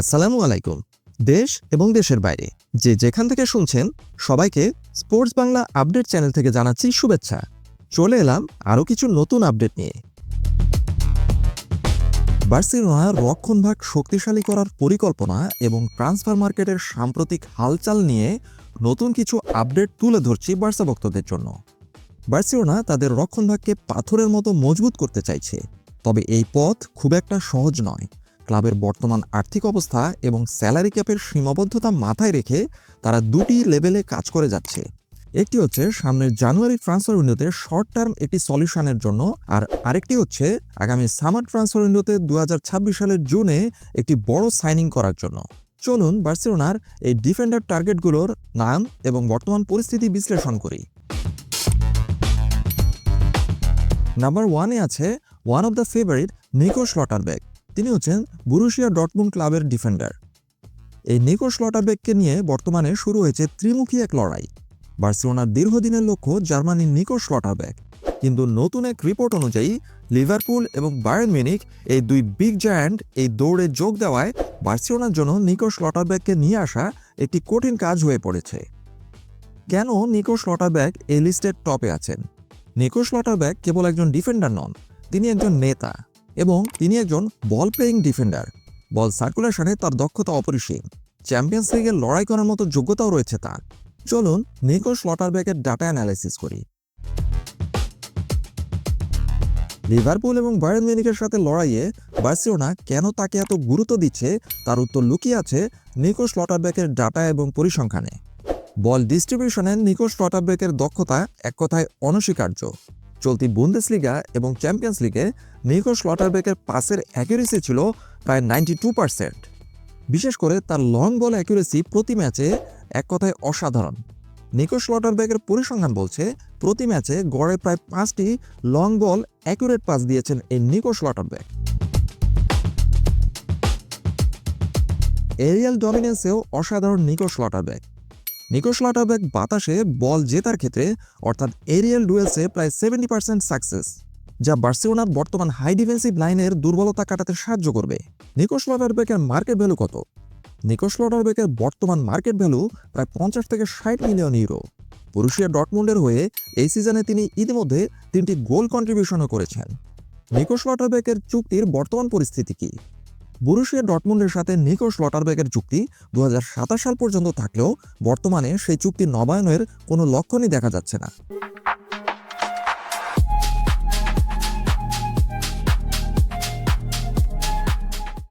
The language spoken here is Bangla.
আসসালামু আলাইকুম। দেশ এবং দেশের বাইরে যে যেখান থেকে শুনছেন, সবাইকে স্পোর্টস বাংলা আপডেট চ্যানেল থেকে জানাচ্ছি শুভেচ্ছা। চলে এলাম আরও কিছু নতুন আপডেট নিয়ে। বার্সেলোনার রক্ষণভাগ শক্তিশালী করার পরিকল্পনা এবং ট্রান্সফার মার্কেটের সাম্প্রতিক হালচাল নিয়ে নতুন কিছু আপডেট তুলে ধরছি বার্সা ভক্তদের জন্য। বার্সেলোনা তাদের রক্ষণভাগকে পাথরের মতো মজবুত করতে চাইছে। তবে এই পথ খুব একটা সহজ নয়। ক্লাবের বর্তমান আর্থিক অবস্থা এবং স্যালারি ক্যাপের সীমাবদ্ধতা মাথায় রেখে তারা দুটি লেভেলে কাজ করে যাচ্ছে। একটি হচ্ছে সামনের জানুয়ারি ট্রান্সফার উইন্ডোতে শর্ট টার্ম একটি সলিউশনের জন্য আর আরেকটি হচ্ছে আগামী সামার ট্রান্সফার উইন্ডোতে দু হাজার ছাব্বিশ সালের জুনে একটি বড় সাইনিং করার জন্য। চলুন বার্সেলোনার এই ডিফেন্ডার টার্গেটগুলোর নাম এবং বর্তমান পরিস্থিতি বিশ্লেষণ করি। নাম্বার ওয়ানে আছে one of the favourite Niko Schlotterbeck. তিনি হচ্ছেন বুরুশিয়া ডটমুন ক্লাবের ডিফেন্ডার এই নিকো স্লটারব্যাককে নিয়ে বর্তমানে শুরু হয়েছে ত্রিমুখী এক লড়াই। বার্সেলোনার দীর্ঘদিনের লক্ষ্য জার্মানির নিকো স্লটারব্যাক কিন্তু নতুন এক রিপোর্ট অনুযায়ী লিভারপুল এবং বায়ার্ন মিনিক এই দুই বিগ জায়ান্ট এই দৌড়ে যোগ দেওয়ায় বার্সেলোনার জন্য নিকো স্লটারব্যাককে নিয়ে আসা একটি কঠিন কাজ হয়ে পড়েছে। কেন নিকো স্লটারব্যাক এই লিস্টের টপে আছেন? নিকো স্লটারব্যাক কেবল একজন ডিফেন্ডার নন, তিনি একজন নেতা। এবং তিনি একজন বল প্লেয়িং ডিফেন্ডার বল সার্কুলেশনে তার দক্ষতা অপরিসীম। চ্যাম্পিয়ন্স লিগের লড়াই করার মতো যোগ্যতাও রয়েছে তার। চলুন নিকো স্লটারব্যাকের ডাটা অ্যানালাইসিস করি। লিভারপুল এবং বায়ার্ন মিউনিখের সাথে লড়াইয়ে বার্সেলোনা কেন তাকে এত গুরুত্ব দিচ্ছে, তার উত্তর লুকিয়ে আছে নিকো স্লটারব্যাকের ডাটা এবং পরিসংখ্যানে। বল ডিস্ট্রিবিউশনে নিকো স্লটারব্যাকের দক্ষতা এক কথায় অনস্বীকার্য। চলতি বুন্দেসলিগা এবং চ্যাম্পিয়ন্স লিগে নিকো স্লটারব্যাকের পাসের অ্যাকুরেসি ছিল প্রায় নাইনটি টু পার্সেন্ট বিশেষ করে তার লং বল অ্যাকুরেসি প্রতি ম্যাচে এক কথায় অসাধারণ। নিকো স্লটারব্যাকের পরিসংখ্যান বলছে, প্রতি ম্যাচে গড়ে প্রায় পাঁচটি লং বল অ্যাকুরেট পাস দিয়েছেন এই নিকো স্লটারব্যাক এরিয়াল ডমিনেন্সেও অসাধারণ নিকো স্লটারব্যাক নিকো স্লটারব্যাক বাতাসে বল জেতার ক্ষেত্রে, অর্থাৎ এরিয়াল ডুয়েলসে প্রায় সেভেন্টি পার্সেন্ট সাকসেস যা বার্সেলোনার বর্তমান হাই ডিফেন্সিভ লাইনের দুর্বলতা কাটাতে সাহায্য করবে। নিকোস লটারবেকের মার্কেট ভ্যালু কত? নিকোস লটারবেকের বর্তমান মার্কেট ভ্যালু প্রায় পঞ্চাশ থেকে ষাট মিলিয়ন ইউরো পুরুষিয়া ডটমুন্ডের হয়ে এই সিজনে তিনি ইতিমধ্যে তিনটি গোল কন্ট্রিবিউশনও করেছেন। লটারবেকের চুক্তির বর্তমান পরিস্থিতি কি? বুরুশিয়া ডটমুন্ডের সাথে নিকোস লটারবেগের চুক্তি দু হাজার সাতাশ সাল পর্যন্ত থাকলেও বর্তমানে সেই চুক্তি নবায়নের কোনো লক্ষণই দেখা যাচ্ছে না।